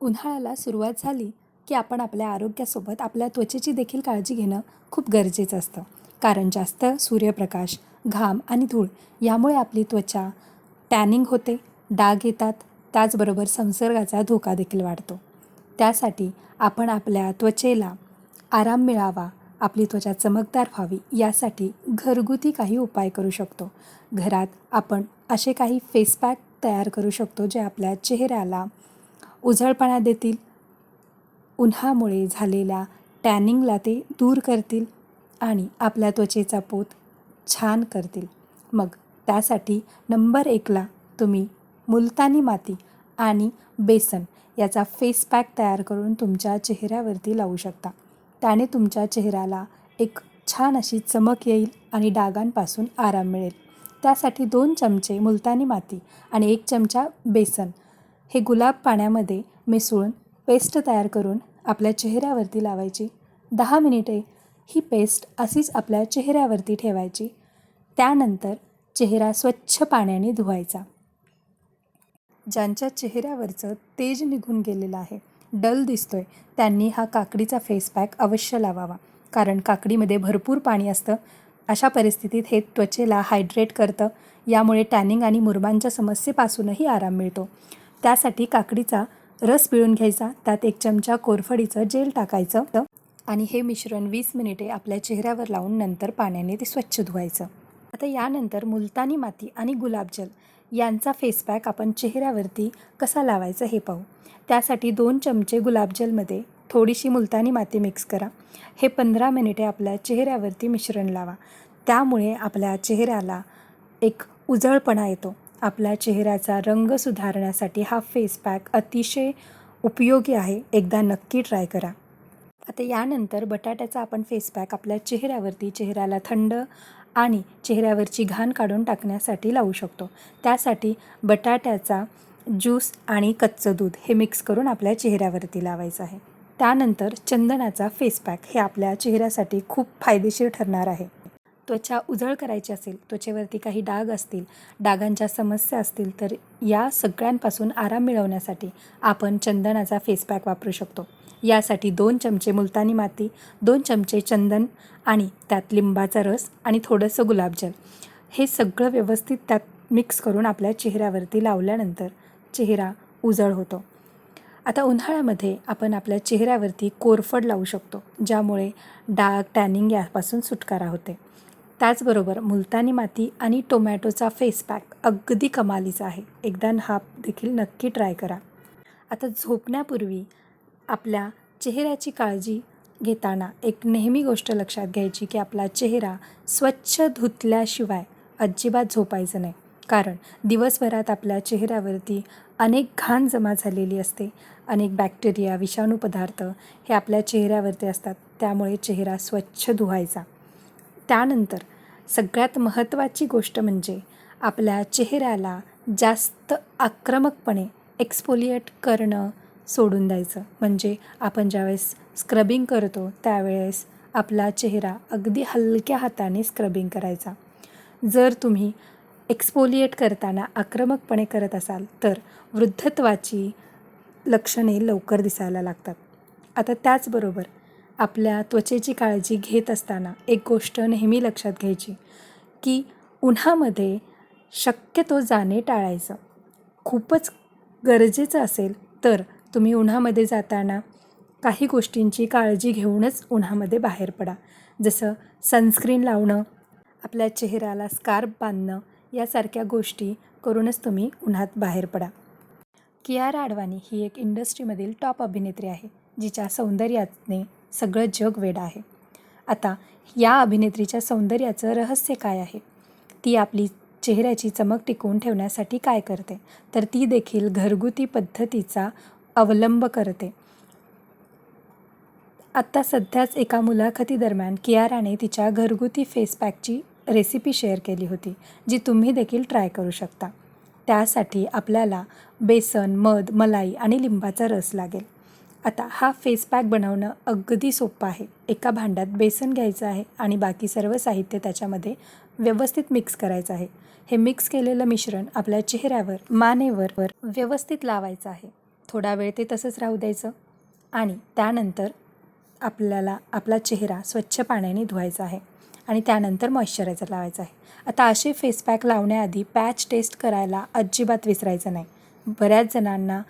उन्हाळ्याला सुरुवात झाली की आपण आपल्या आरोग्यासोबत आपल्या त्वचेची देखील काळजी घेणं खूप गरजेचं असतं. कारण जास्त सूर्यप्रकाश घाम आणि धूळ यामुळे आपली त्वचा टॅनिंग होते डाग येतात त्याचबरोबर संसर्गाचा धोका देखील वाढतो. त्यासाठी आपण आपल्या त्वचेला आराम मिळावा आपली त्वचा चमकदार व्हावी यासाठी घरगुती काही उपाय करू शकतो. घरात आपण असे काही फेस पॅक तयार करू शकतो जे आपल्या चेहऱ्याला उजळपणा देतील. उन्हामुळे झालेल्या टॅनिंगला ते दूर करतील आणि आपल्या त्वचेचा पोत छान करतील. मग त्यासाठी नंबर एकला तुम्ही मुलतानी माती आणि बेसन याचा फेस पॅक तयार करून तुमच्या चेहऱ्यावरती लावू शकता. त्याने तुमच्या चेहऱ्याला एक छान अशी चमक येईल आणि डागांपासून आराम मिळेल. त्यासाठी दोन चमचे मुलतानी माती आणि एक चमचा बेसन हे गुलाब पाण्यामध्ये मिसळून पेस्ट तयार करून आपल्या चेहऱ्यावरती लावायची. दहा मिनिटे ही पेस्ट अशीच आपल्या चेहऱ्यावरती ठेवायची. त्यानंतर चेहरा स्वच्छ पाण्याने धुवायचा. ज्यांच्या चेहऱ्यावरचं तेज निघून गेलेलं आहे डल दिसतोय त्यांनी हा काकडीचा फेस पॅक अवश्य लावावा. कारण काकडीमध्ये भरपूर पाणी असतं. अशा परिस्थितीत हे त्वचेला हायड्रेट करतं. यामुळे टॅनिंग आणि मुरबांच्या समस्येपासूनही आराम मिळतो. त्यासाठी काकडीचा रस पिळून घ्यायचा त्यात एक चमचा कोरफडीचं जेल टाकायचं आणि हे मिश्रण वीस मिनिटे आपल्या चेहऱ्यावर लावून नंतर पाण्याने ते स्वच्छ धुवायचं. आता यानंतर मुलतानी माती आणि गुलाबजल यांचा फेस पॅक आपण चेहऱ्यावरती कसा लावायचा हे पाहू. त्यासाठी दोन चमचे गुलाबजलमध्ये थोडीशी मुलतानी माती मिक्स करा. हे पंधरा मिनिटे आपल्या चेहऱ्यावरती मिश्रण लावा. त्यामुळे आपल्या चेहऱ्याला एक उजळपणा येतो. आपल्या चेहऱ्याचा रंग सुधारण्यासाठी हा फेस पॅक अतिशय उपयोगी आहे. एकदा नक्की ट्राय करा. आता यानंतर बटाट्याचा आपण फेस पॅक आपल्या चेहऱ्यावरती चेहऱ्याला थंड आणि चेहऱ्यावरची घाण काढून टाकण्यासाठी लावू शकतो. त्यासाठी बटाट्याचा ज्यूस आणि कच्चं दूध हे मिक्स करून आपल्या चेहऱ्यावरती लावायचं आहे. त्यानंतर चंदनाचा फेस पॅक हे आपल्या चेहऱ्यासाठी खूप फायदेशीर ठरणार आहे. त्वचा उजळ करायची असेल त्वचेवरती काही डाग असतील डागांच्या समस्या असतील तर या सगळ्यांपासून आराम मिळवण्यासाठी आपण चंदनाचा फेस पॅक वापरू शकतो. यासाठी दोन चमचे मुलतानी माती दोन चमचे चंदन आणि त्यात लिंबाचा रस आणि थोडंसं गुलाबजल. हे सगळं व्यवस्थित त्यात मिक्स करून आपल्या चेहऱ्यावरती लावल्यानंतर चेहरा उजळ होतो. आता उन्हाळ्यामध्ये आपण आपल्या चेहऱ्यावरती कोरफड लावू शकतो ज्यामुळे डाग टॅनिंग यापासून सुटकारा होते. त्याचबरोबर मुलतानी माती आणि टोमॅटोचा फेस पॅक अगदी कमालीचा आहे. एकदा हा देखील नक्की ट्राय करा. आता झोपण्यापूर्वी आपल्या चेहऱ्याची काळजी घेताना एक नेहमी गोष्ट लक्षात घ्यायची की आपला चेहरा स्वच्छ धुतल्याशिवाय अजिबात झोपायचं नाही. कारण दिवसभरात आपल्या चेहऱ्यावरती अनेक घाण जमा झालेली असते. अनेक बॅक्टेरिया विषाणू पदार्थ हे आपल्या चेहऱ्यावरती असतात. त्यामुळे चेहरा स्वच्छ धुवायचा. त्यानंतर सगळ्यात महत्त्वाची गोष्ट म्हणजे आपल्या चेहऱ्याला जास्त आक्रमकपणे एक्सपोलिएट करणं सोडून द्यायचं. म्हणजे आपण ज्यावेळेस स्क्रबिंग करतो त्यावेळेस आपला चेहरा अगदी हलक्या हाताने स्क्रबिंग करायचा. जर तुम्ही एक्सपोलिएट करताना आक्रमकपणे करत असाल तर वृद्धत्वाची लक्षणे लवकर दिसायला लागतात. आता त्याचबरोबर आपल्या त्वचेची काळजी घेत असताना एक गोष्ट नेहमी लक्षात घ्यायची की उन्हामध्ये शक्यतो जाणे टाळायचं. खूपच गरजेचं असेल तर तुम्ही उन्हामध्ये जाताना काही गोष्टींची काळजी घेऊनच उन्हामध्ये बाहेर पडा. जसं सनस्क्रीन लावणं आपल्या चेहऱ्याला स्कार्फ बांधणं यासारख्या गोष्टी करूनच तुम्ही उन्हात बाहेर पडा. कियारा आडवाणी ही एक इंडस्ट्रीमधील टॉप अभिनेत्री आहे जिच्या सौंदर्याने सगळं जग वेड आहे. आता या अभिनेत्रीच्या सौंदर्याचं रहस्य काय आहे? ती आपली चेहऱ्याची चमक टिकवून ठेवण्यासाठी काय करते? तर ती देखील घरगुती पद्धतीचा अवलंब करते. आत्ता सध्याच एका मुलाखतीदरम्यान कियाराने तिच्या घरगुती फेस पॅकची रेसिपी शेअर केली होती जी तुम्ही देखील ट्राय करू शकता. त्यासाठी आपल्याला बेसन मध मलाई आणि लिंबाचा रस लागेल. आता हा फेस पॅक बनवणं अगदी सोपं आहे. एका भांड्यात बेसन घ्यायचं आहे आणि बाकी सर्व साहित्य त्याच्यामध्ये व्यवस्थित मिक्स करायचं आहे. हे मिक्स केलेलं मिश्रण आपल्या चेहऱ्यावर मानेवर वर व्यवस्थित लावायचं आहे. थोडा वेळ ते तसंच राहू द्यायचं आणि त्यानंतर आपल्याला आपला चेहरा स्वच्छ पाण्याने धुवायचा आहे आणि त्यानंतर मॉइश्चरायझर लावायचं आहे. आता असे फेस पॅक लावण्याआधी पॅच टेस्ट करायला अजिबात विसरायचं नाही. बऱ्याच जणांना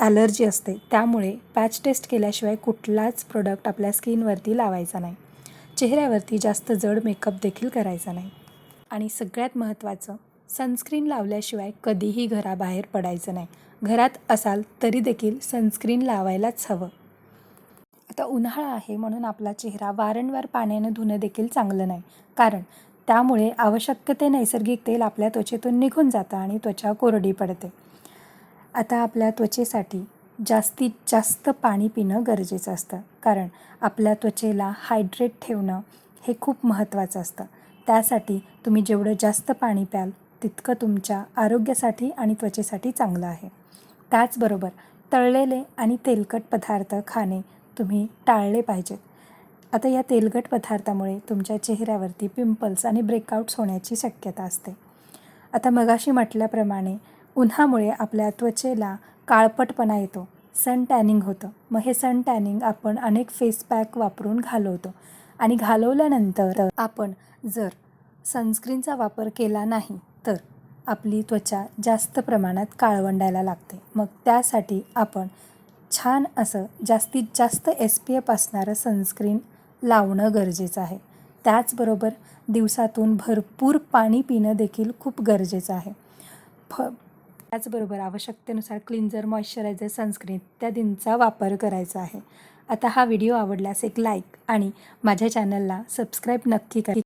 ॲलर्जी असते. त्यामुळे पॅच टेस्ट केल्याशिवाय कुठलाच प्रोडक्ट आपल्या स्किनवरती लावायचा नाही. चेहऱ्यावरती जास्त जड मेकअप देखील करायचा नाही. आणि सगळ्यात महत्त्वाचं सनस्क्रीन लावल्याशिवाय कधीही घराबाहेर पडायचं नाही. घरात असाल तरी देखील सनस्क्रीन लावायलाच हवं. आता उन्हाळा आहे म्हणून आपला चेहरा वारंवार पाण्यानं धुणं देखील चांगलं नाही. कारण त्यामुळे आवश्यक ते नैसर्गिक तेल आपल्या त्वचेतून निघून जातं आणि त्वचा कोरडी पडते. आता आपल्या त्वचेसाठी जास्तीत जास्त पाणी पिणं गरजेचं असतं. कारण आपल्या त्वचेला हायड्रेट ठेवणं हे खूप महत्त्वाचं असतं. त्यासाठी तुम्ही जेवढं जास्त पाणी प्याल तितकं तुमच्या आरोग्यासाठी आणि त्वचेसाठी चांगलं आहे. त्याचबरोबर तळलेले आणि तेलकट पदार्थ खाणे तुम्ही टाळले पाहिजेत आता या तेलकट पदार्थामुळे तुमच्या चेहऱ्यावरती पिंपल्स आणि ब्रेकआउट्स होण्याची शक्यता असते. आता मगाशी म्हटल्याप्रमाणे उन्हामुळे आपल्या त्वचेला काळपटपणा येतो. सन टॅनिंग होतं. मग हे सन टॅनिंग आपण अनेक फेस पॅक वापरून घालवतो. आणि घालवल्यानंतर आपण जर सनस्क्रीनचा वापर केला नाही तर आपली त्वचा जास्त प्रमाणात काळवंडायला लागते. मग त्यासाठी आपण छान असं जास्तीत जास्त एस पी एफ असणारं सनस्क्रीन लावणं गरजेचं आहे. त्याचबरोबर दिवसातून भरपूर पाणी पिणं देखील खूप गरजेचं आहे. फ त्याचबरोबर आवश्यकतेनुसार क्लिन्झर मॉइश्चरायझर सनस्क्रीन इत्यादींचा वापर करायचा आहे. आता हा व्हिडिओ आवडल्यास एक लाईक आणि माझ्या चॅनलला सबस्क्राईब नक्की करा.